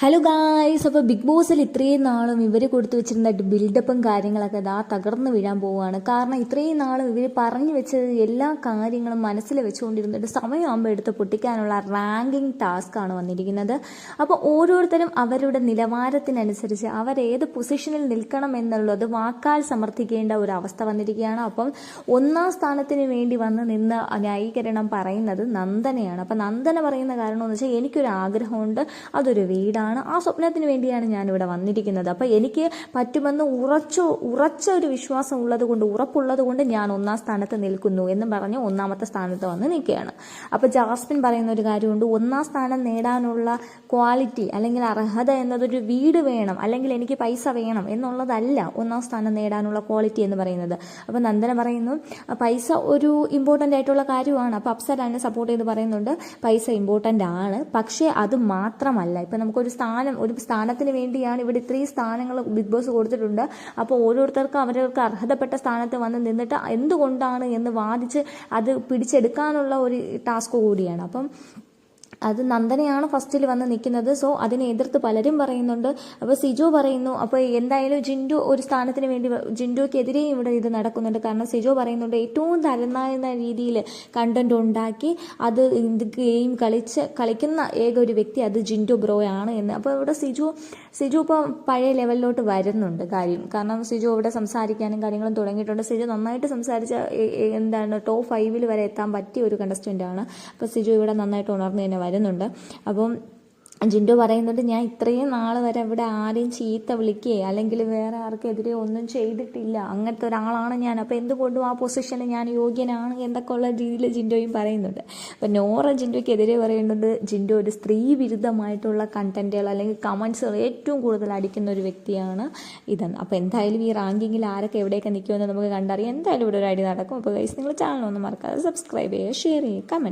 Hello guys അപ്പോൾ big ബോസിൽ ഇത്രയും നാളും ഇവർ കൊടുത്തു വെച്ചിരുന്ന ബിൽഡപ്പും കാര്യങ്ങളൊക്കെ ഇതാ തകർന്നു വീഴാൻ പോവുകയാണ്. കാരണം ഇത്രയും നാളും ഇവർ പറഞ്ഞു വെച്ചത് എല്ലാ കാര്യങ്ങളും മനസ്സിൽ വെച്ചുകൊണ്ടിരുന്നിട്ട് സമയമാകുമ്പോൾ എടുത്ത് പൊട്ടിക്കാനുള്ള റാങ്കിങ് ആണ് വന്നിരിക്കുന്നത്. അപ്പോൾ ഓരോരുത്തരും അവരുടെ നിലവാരത്തിനനുസരിച്ച് അവരേത് പൊസിഷനിൽ നിൽക്കണം എന്നുള്ളത് വാക്കാൽ സമർത്ഥിക്കേണ്ട ഒരു അവസ്ഥ വന്നിരിക്കുകയാണ്. അപ്പം ഒന്നാം സ്ഥാനത്തിന് വേണ്ടി വന്ന് നിന്ന് ന്യായീകരണം പറയുന്നത് നന്ദനയാണ്. അപ്പം നന്ദന പറയുന്ന കാരണം എന്ന് വെച്ചാൽ എനിക്കൊരു ആഗ്രഹമുണ്ട്. അതൊരു വീടാണ്. ആ സ്വപ്നത്തിന് വേണ്ടിയാണ് ഞാനിവിടെ വന്നിരിക്കുന്നത്. അപ്പോൾ എനിക്ക് പറ്റുമെന്ന് ഉറച്ചു ഉറച്ച ഒരു വിശ്വാസം ഉള്ളത് കൊണ്ട് ഉറപ്പുള്ളത് കൊണ്ട് ഞാൻ ഒന്നാം സ്ഥാനത്ത് നിൽക്കുന്നു എന്ന് പറഞ്ഞ് ഒന്നാമത്തെ സ്ഥാനത്ത് വന്ന് നിൽക്കുകയാണ്. അപ്പോൾ ജാസ്മിൻ പറയുന്ന ഒരു കാര്യമുണ്ട്. ഒന്നാം സ്ഥാനം നേടാനുള്ള ക്വാളിറ്റി അല്ലെങ്കിൽ അർഹത എന്നതൊരു വീട് വേണം. അല്ലെങ്കിൽ എനിക്ക് പൈസ വേണം എന്നുള്ളതല്ല ഒന്നാം സ്ഥാനം നേടാനുള്ള ക്വാളിറ്റി എന്ന് പറയുന്നത്. അപ്പോൾ നന്ദന പറയുന്നു പൈസ ഒരു ഇമ്പോർട്ടന്റ് ആയിട്ടുള്ള കാര്യമാണ്. അപ്പോൾ അപ്സര എന്നെ സപ്പോർട്ട് ചെയ്ത് പറയുന്നുണ്ട് പൈസ ഇമ്പോർട്ടന്റ് ആണ്. പക്ഷേ അത് മാത്രമല്ല. ഇപ്പം നമുക്കൊരു സ്ഥാനം ഒരു സ്ഥാനത്തിന് വേണ്ടിയാണ് ഇവിടെ ഇത്രയും സ്ഥാനങ്ങൾ ബിഗ് ബോസ് കൊടുത്തിട്ടുണ്ട്. അപ്പോൾ ഓരോരുത്തർക്കും അവരവർക്ക് അർഹതപ്പെട്ട സ്ഥാനത്ത് വന്ന് നിന്നിട്ട് എന്തുകൊണ്ടാണ് എന്ന് വാദിച്ച് അത് പിടിച്ചെടുക്കാനുള്ള ഒരു ടാസ്ക് കൂടിയാണ്. അപ്പം അത് നന്ദനയാണ് ഫസ്റ്റിൽ വന്ന് നിൽക്കുന്നത്. സോ അതിനെ എതിർത്ത് പലരും പറയുന്നുണ്ട്. അപ്പോൾ സിജു പറയുന്നു അപ്പോൾ എന്തായാലും ജിൻഡു ഒരു സ്ഥാനത്തിന് വേണ്ടി ജിൻഡുക്കെതിരെയും ഇവിടെ ഇത് നടക്കുന്നുണ്ട്. കാരണം സിജു പറയുന്നുണ്ട് ഏറ്റവും തരന്നായിരുന്ന രീതിയിൽ കണ്ടന്റ് ഉണ്ടാക്കി അത് ഗെയിം കളിച്ച് കളിക്കുന്ന ഏക ഒരു വ്യക്തി അത് ജിൻഡു ബ്രോ ആണ് എന്ന്. അപ്പോൾ ഇവിടെ സിജു സിജു ഇപ്പോൾ പഴയ ലെവലിലോട്ട് വരുന്നുണ്ട് കാര്യം. കാരണം സിജു ഇവിടെ സംസാരിക്കാനും കാര്യങ്ങളും തുടങ്ങിയിട്ടുണ്ട്. സിജു നന്നായിട്ട് സംസാരിച്ച എന്താണ് ടോപ്പ് ഫൈവിൽ വരെ എത്താൻ പറ്റിയ ഒരു കണ്ടസ്റ്റന്റ് ആണ്. അപ്പോൾ സിജു ഇവിടെ നന്നായിട്ട് ഉണർന്നു തന്നെ വരുന്നുണ്ട്. അപ്പം ജിൻഡോ പറയുന്നുണ്ട് ഞാൻ ഇത്രയും നാൾ വരെ ഇവിടെ ആരെയും ചീത്ത വിളിക്കുകയോ അല്ലെങ്കിൽ വേറെ ആർക്കെതിരെ ഒന്നും ചെയ്തിട്ടില്ല. അങ്ങനത്തെ ഒരാളാണ് ഞാൻ. അപ്പോൾ എന്തുകൊണ്ടും ആ പൊസിഷന് ഞാൻ യോഗ്യനാണ് എന്നൊക്കെ ഉള്ള രീതിയിൽ ജിൻഡോയും പറയുന്നുണ്ട്. അപ്പം നോറ ജിൻഡോയ്ക്കെതിരെ പറയുന്നുണ്ട് ജിൻഡോ ഒരു സ്ത്രീ വിരുദ്ധമായിട്ടുള്ള കണ്ടന്റുകൾ അല്ലെങ്കിൽ കമൻസുകൾ ഏറ്റവും കൂടുതൽ അടിക്കുന്ന ഒരു വ്യക്തിയാണ് ഇതെന്ന്. അപ്പോൾ എന്തായാലും ഈ റാങ്കിങ്ങിൽ ആരൊക്കെ എവിടെയൊക്കെ നിൽക്കുമെന്ന് നമുക്ക് കണ്ടറിയാം. എന്തായാലും ഇവിടെ ഒരു അടി നടക്കും. അപ്പോൾ ഗൈസ് നിങ്ങൾ ചാനൽ ഒന്നും മറക്കാതെ സബ്സ്ക്രൈബ് ചെയ്യുക ഷെയർ ചെയ്യുക കമന്റ്